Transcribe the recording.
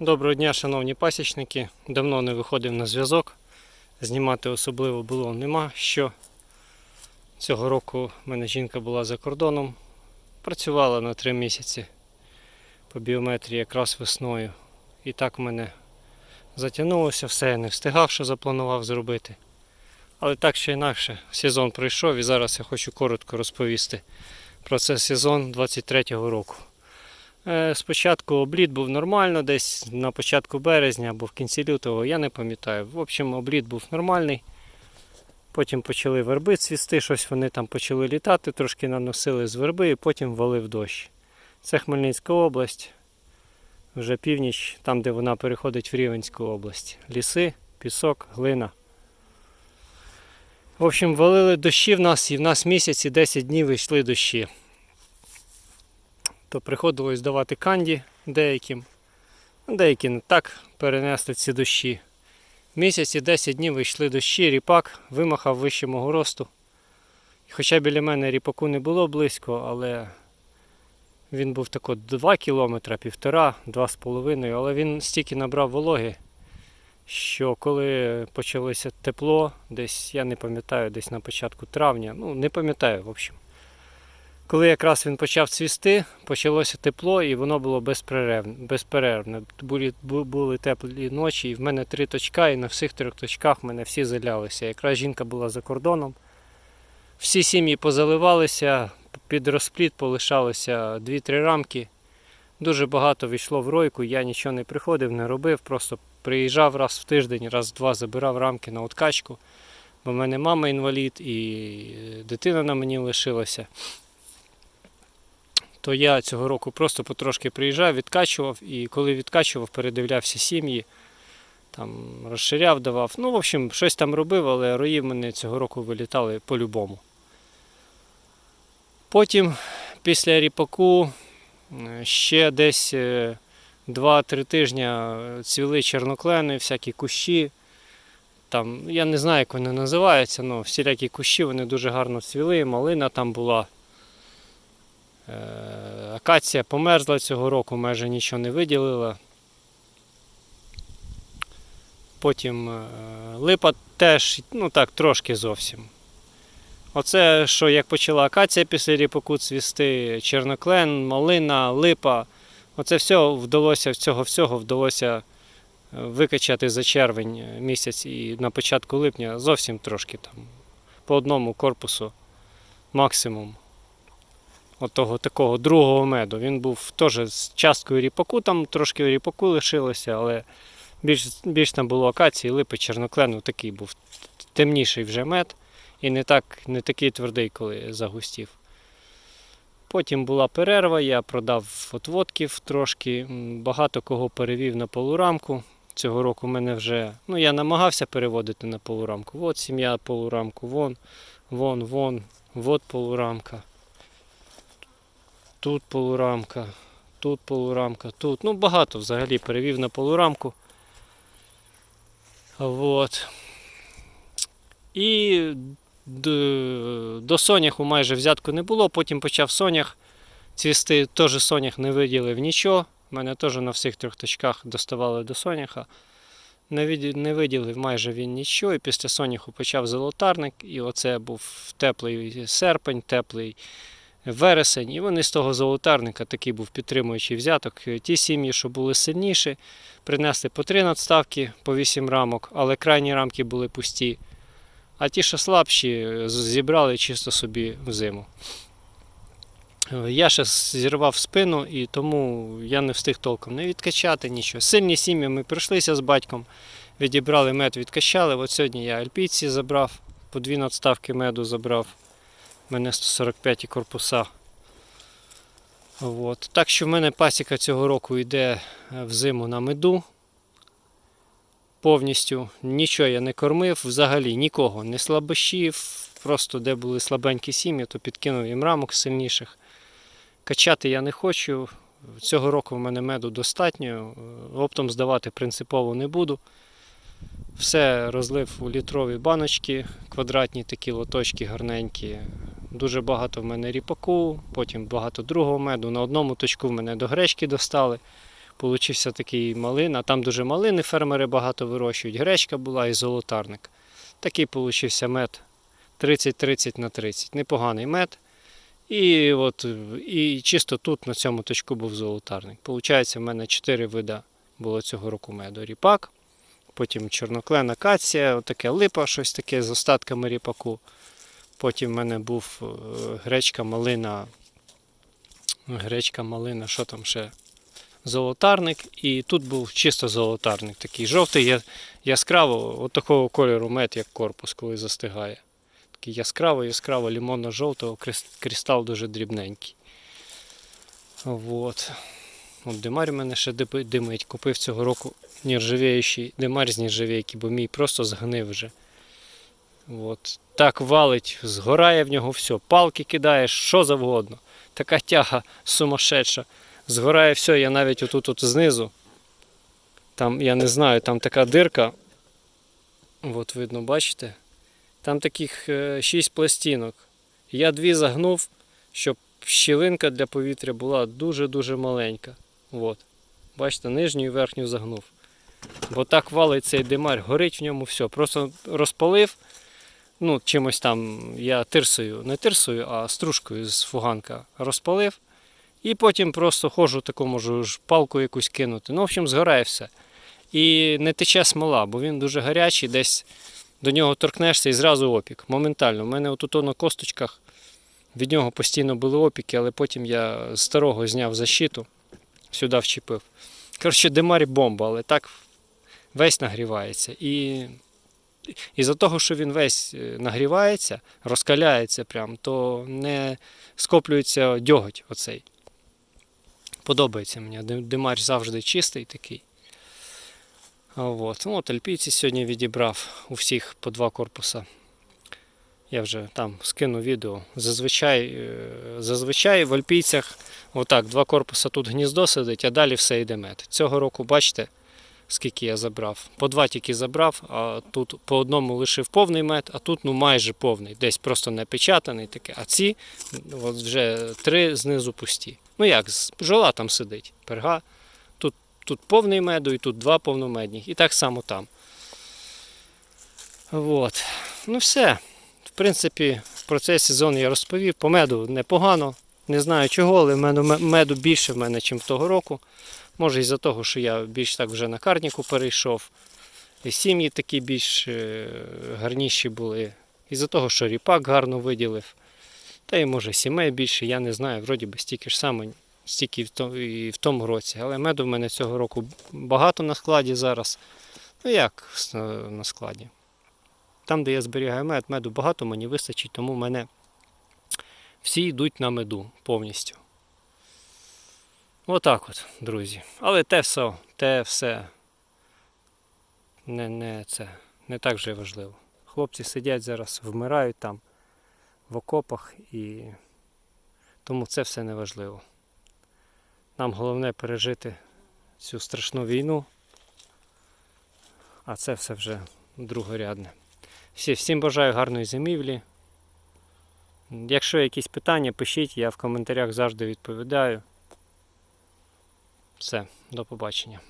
Доброго дня, шановні пасічники. Давно не виходив на зв'язок. Знімати особливо було нема що. Цього року в мене жінка була за кордоном. Працювала на три місяці по біометрії якраз весною. І так в мене затягнулося, все я не встигав, що запланував зробити. Але так чи інакше, сезон пройшов і зараз я хочу коротко розповісти про це сезон 23-го року. Е, Спочатку обліт був нормально, десь на початку березня або в кінці лютого, я не пам'ятаю. В общем, обліт був нормальний. Потім почали верби цвісти, щось вони там почали літати, трошки наносили з верби і потім валив дощ. Це Хмельницька область, вже північ, там де вона переходить в Рівенську область. Ліси, пісок, глина. В общем, валили дощі в нас і в нас місяці 10 днів йшли дощі то приходилось давати канді деяким. Ну, Деякі не так перенесли ці дощі. Місяці 10 днів вийшли дощі, ріпак вимахав вище мого росту. Хоча біля мене ріпаку не було близько, але він був тако 2 кілометра, півтора, 2,5, але він стільки набрав вологи, що коли почалося тепло, десь, я не пам'ятаю, десь на початку травня, ну не пам'ятаю, в общем. Коли якраз він почав цвісти, почалося тепло і воно було безперервне. Були, були теплі ночі, і в мене три точка, і на всіх трьох точках мене всі залялися. Якраз жінка була за кордоном. Всі сім'ї позаливалися, під розпліт полишалося 2-3 рамки. Дуже багато війшло в ройку, я нічого не приходив, не робив, просто приїжджав раз в тиждень, раз в два забирав рамки на откачку. Бо в мене мама інвалід і дитина на мені лишилася то я цього року просто потрошки приїжджав, відкачував, і коли відкачував, передивлявся сім'ї, там розширяв, давав. Ну, в общем, щось там робив, але рої в мене цього року вилітали по-любому. Потім, після ріпаку, е, ще десь е, 2-3 тижні е, цвіли чорноклени, всякі кущі. Там, я не знаю, як вони називаються, але всілякі кущі вони дуже гарно цвіли, малина там була. Е, Акація померзла цього року, майже нічого не виділила. Потім е, липа теж, ну так, трошки зовсім. Оце, що як почала акація після ріпаку цвісти, черноклен, малина, липа. Оце все вдалося, цього всього вдалося е, викачати за червень місяць і на початку липня зовсім трошки там. По одному корпусу максимум от того такого другого меду. Він був теж з часткою ріпаку, там трошки ріпаку лишилося, але більш, більш там було акації, липи, черноклену, такий був темніший вже мед і не, так, не такий твердий, коли загустів. Потім була перерва, я продав отводків трошки, багато кого перевів на полурамку. Цього року в мене вже, ну я намагався переводити на полурамку. От сім'я полурамку, вон, вон, вон, от полурамка тут полурамка, тут полурамка, тут. Ну, багато взагалі перевів на полурамку. Вот. І до, соняху майже взятку не було, потім почав сонях цвісти, теж сонях не виділив нічого. У мене теж на всіх трьох точках доставали до соняха. Не виділив майже він нічого, і після соняху почав золотарник, і оце був теплий серпень, теплий вересень, і вони з того золотарника такий був підтримуючий взяток. Ті сім'ї, що були сильніші, принесли по три надставки, по вісім рамок, але крайні рамки були пусті. А ті, що слабші, зібрали чисто собі в зиму. Е, Я ще зірвав спину, і тому я не встиг толком не відкачати нічого. Сильні сім'ї ми прийшлися з батьком, відібрали мед, відкачали. От сьогодні я альпійці забрав, по дві надставки меду забрав. У мене 145 корпуса. От. Так що в мене пасіка цього року йде е, в зиму на меду. Повністю нічого я не кормив, взагалі нікого, не слабощів, просто де були слабенькі сім'ї, то підкинув їм рамок сильніших. Качати я не хочу. Цього року в мене меду достатньо. е, Оптом здавати принципово не буду. Все розлив у літрові баночки, квадратні такі лоточки гарненькі. Дуже багато в мене ріпаку, потім багато другого меду. На одному точку в мене до гречки достали. Получився такий малина. Там дуже малини фермери багато вирощують. Гречка була і золотарник. Такий получився мед 30-30 на 30. Непоганий мед. І от і чисто тут на цьому точку був золотарник. Получається, в мене 4 вида було цього року меду. Ріпак, потім чорноклена акація, отаке липа, щось таке з остатками ріпаку. Потім в мене був е, гречка малина. Гречка малина, що там ще? Золотарник. І тут був чисто золотарник. Такий жовтий, яскраво, от такого кольору мед, як корпус, коли застигає. Такий яскраво, яскраво, лимонно-жовтого, кристал дуже дрібненький. Вот. От димар у мене ще димить. Купив цього року нержавіючий димар з нержавійки, бо мій просто згнив вже. От. Так валить, згорає в нього все. Палки кидаєш, що завгодно. Така тяга сумасшедша. Згорає все, я навіть отут от знизу. Там, я не знаю, там така дирка. От видно, бачите? Там таких е, шість пластинок. Я дві загнув, щоб щілинка для повітря була дуже-дуже маленька. От. Бачите, нижню і верхню загнув. Бо так валить цей димар, горить в ньому все. Просто розпалив. Ну, чимось там я тирсою, не тирсою, а стружкою з фуганка розпалив. І потім просто ходжу таку, можу ж палку якусь кинути. Ну, в общем, згорає все. І не тече смола, бо він дуже гарячий, десь до нього торкнешся і зразу опік. Моментально. У мене отут на косточках від нього постійно були опіки, але потім я з старого зняв защиту, сюди вчепив. Коротше, димарі бомба, але так весь нагрівається. І із-за того, що він весь е, нагрівається, розкаляється прям, то не скоплюється дьоготь оцей. Подобається мені. Дим- завжди чистий такий. От. Ну, от альпійці сьогодні відібрав у всіх по два корпуса. Я вже там скину відео. Зазвичай, е, зазвичай в альпійцях отак, два корпуса тут гніздо сидить, а далі все йде мед. Цього року, бачите, скільки я забрав. По два тільки забрав, а тут по одному лишив повний мед, а тут ну майже повний. Десь просто напечатаний таке. А ці от вже три знизу пусті. Ну як, з- там сидить, перга. Тут, тут повний меду і тут два повномедних. І так само там. От. Ну все. В принципі, про цей сезон я розповів. По меду непогано. Не знаю чого, але в мене меду більше в мене, ніж того року. Може із-за того, що я більш так вже на карніку перейшов. І сім'ї такі більш е, гарніші були. Із-за того, що ріпак гарно виділив. Та й може сімей більше, я не знаю, вроді би стільки ж саме, стільки і в тому році. Але меду в мене цього року багато на складі зараз. Ну як на складі? Там, де я зберігаю мед, меду багато мені вистачить, тому мене всі йдуть на меду повністю. Отак от, друзі. Але те все, те все не, не, це, не так вже важливо. Хлопці сидять зараз, вмирають там в окопах і тому це все не важливо. Нам головне пережити цю страшну війну, а це все вже другорядне. Всі, всім бажаю гарної зимівлі. Якщо якісь питання, пишіть, я в коментарях завжди відповідаю. Все, до побачення.